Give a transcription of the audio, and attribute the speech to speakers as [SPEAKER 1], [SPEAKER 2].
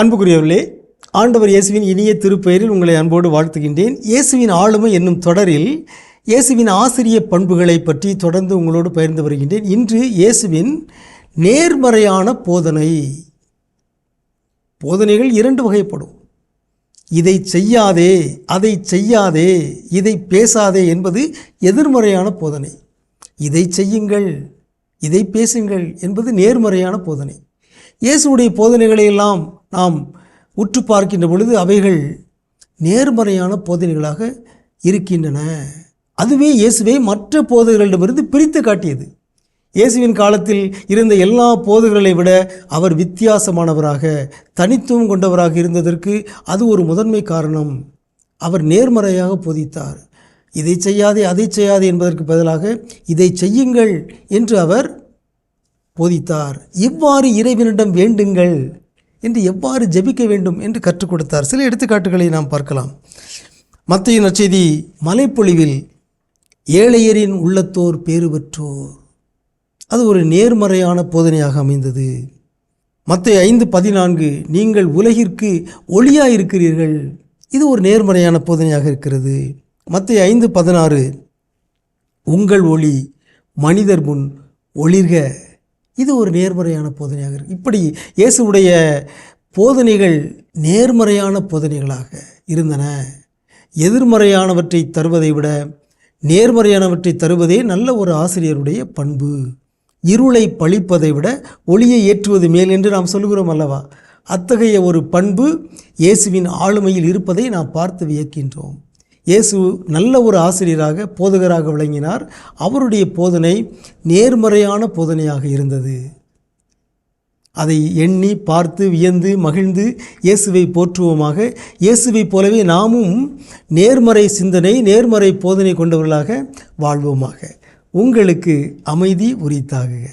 [SPEAKER 1] அன்புக்குரியவர்களே ஆண்டவர் இயேசுவின் இனிய திருப்பெயரில் உங்களை அன்போடு வாழ்த்துகின்றேன். இயேசுவின் ஆளுமை என்னும் தொடரில் இயேசுவின் ஆசிரிய பண்புகளை பற்றி தொடர்ந்து உங்களோடு பகிர்ந்து வருகின்றேன். இன்று இயேசுவின் நேர்மறையான போதனை. போதனைகள் இரண்டு வகைப்படும். இதை செய்யாதே அதை செய்யாதே இதை பேசாதே என்பது எதிர்மறையான போதனை. இதை செய்யுங்கள் இதை பேசுங்கள் என்பது நேர்மறையான போதனை. இயேசுவுடைய போதனைகளை எல்லாம் நாம் உற்று பார்க்கின்ற பொழுது அவைகள் நேர்மறையான போதனைகளாக இருக்கின்றன. அதுவே இயேசுவை மற்ற போதகர்களிடமிருந்து பிரித்து காட்டியது. இயேசுவின் காலத்தில் இருந்த எல்லா போதுகளை விட அவர் வித்தியாசமானவராக தனித்துவம் கொண்டவராக இருந்ததற்கு அது ஒரு முதன்மை காரணம். அவர் நேர்மறையாக போதித்தார். இதை செய்யாதே அதை செய்யாதே என்பதற்கு பதிலாக இதை செய்யுங்கள் என்று அவர் போதித்தார். இவ்வாறு இறைவனிடம் வேண்டுங்கள் என்று எவ்வாறு ஜெபிக்க வேண்டும் என்று கற்றுக் கொடுத்தார். சில எடுத்துக்காட்டுகளை நாம் பார்க்கலாம். மத்திய நற்செய்தி மலைப்பொழிவில் ஏழையரின் உள்ளத்தோர் பேறு பெற்றோர். அது ஒரு நேர்மறையான போதனையாக அமைந்தது. மத்திய ஐந்து பதினான்கு நீங்கள் உலகிற்கு ஒளியாக இருக்கிறீர்கள் இது ஒரு நேர்மறையான போதனையாக இருக்கிறது. மத்திய ஐந்து பதினாறு உங்கள் ஒளி மனிதர் முன் ஒளிர்க. இது ஒரு நேர்மறையான போதனையாக இருக்கு. இப்படி இயேசுவுடைய போதனைகள் நேர்மறையான போதனைகளாக இருந்தன. எதிர்மறையானவற்றை தருவதை விட நேர்மறையானவற்றை தருவதே நல்ல ஒரு ஆசிரியருடைய பண்பு. இருளை பழிப்பதை விட ஒளியை ஏற்றுவது மேல் என்று நாம் சொல்கிறோம் அல்லவா? அத்தகைய ஒரு பண்பு இயேசுவின் ஆளுமையில் இருப்பதை நாம் பார்த்து வியக்கின்றோம். இயேசு நல்ல ஒரு ஆசிரியராக போதகராக விளங்கினார். அவருடைய போதனை நேர்மறையான போதனையாக இருந்தது. அதை எண்ணி பார்த்து வியந்து மகிழ்ந்து இயேசுவை போற்றுவோமாக. இயேசுவைப் போலவே நாமும் நேர்மறை சிந்தனை நேர்மறை போதனை கொண்டவர்களாக வாழ்வோமாக. உங்களுக்கு அமைதி உரித்தாகுக.